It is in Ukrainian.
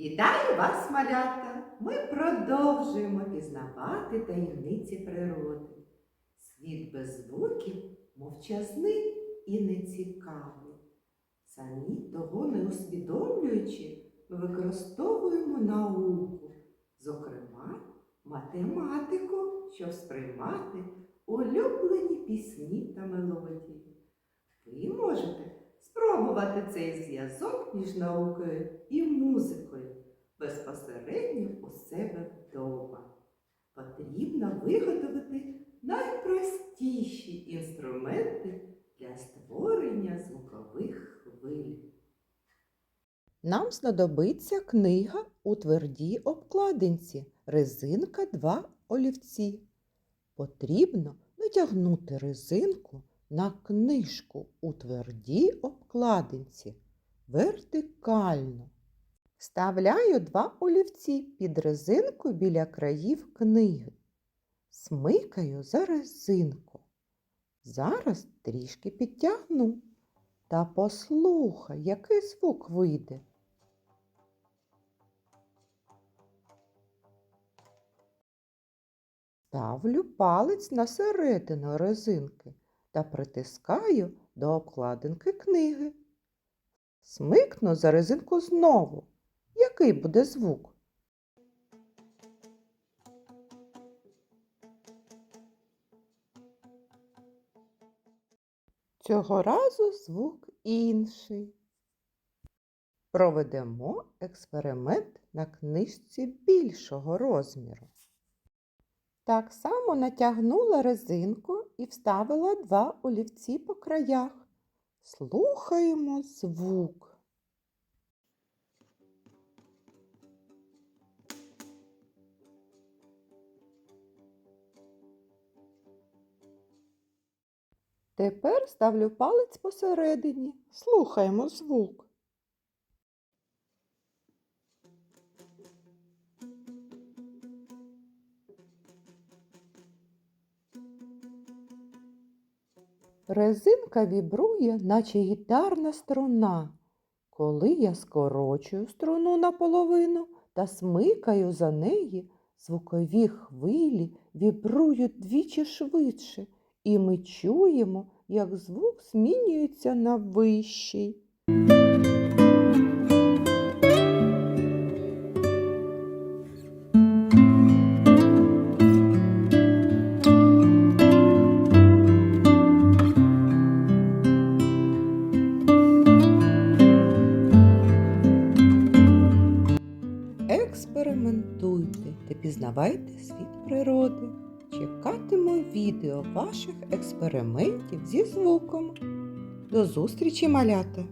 Вітаю вас, малята! Ми продовжуємо пізнавати таємниці природи. Світ без звуків мовчазний і нецікавий. Самі того не усвідомлюючи, ми використовуємо науку, зокрема, математику, щоб сприймати улюблені пісні та мелодії. Ви можете спробувати цей зв'язок між наукою і музикою безпосередньо у себе вдома. Потрібно виготовити найпростіші інструменти для створення звукових хвиль. Нам знадобиться книга у твердій обкладинці, резинка 2 олівці. Потрібно натягнути резинку на книжку у твердій обкладинці вертикально. Вставляю два олівці під резинку біля країв книги. Смикаю за резинку. Зараз трішки підтягну. Та послухай, який звук вийде. Ставлю палець на середину резинки та притискаю до обкладинки книги. Смикну за резинку знову. Який буде звук? Цього разу звук інший. Проведемо експеримент на книжці більшого розміру. Так само натягнула резинку і вставила два олівці по краях. Слухаємо звук. Тепер ставлю палець посередині. Слухаємо звук. Резинка вібрує, наче гітарна струна. Коли я скорочую струну наполовину та смикаю за неї, звукові хвилі вібрують двічі швидше, і ми чуємо, як звук змінюється на вищий. Експериментуйте та пізнавайте світ природи. Чекатиму відео ваших експериментів зі звуком. До зустрічі, малята!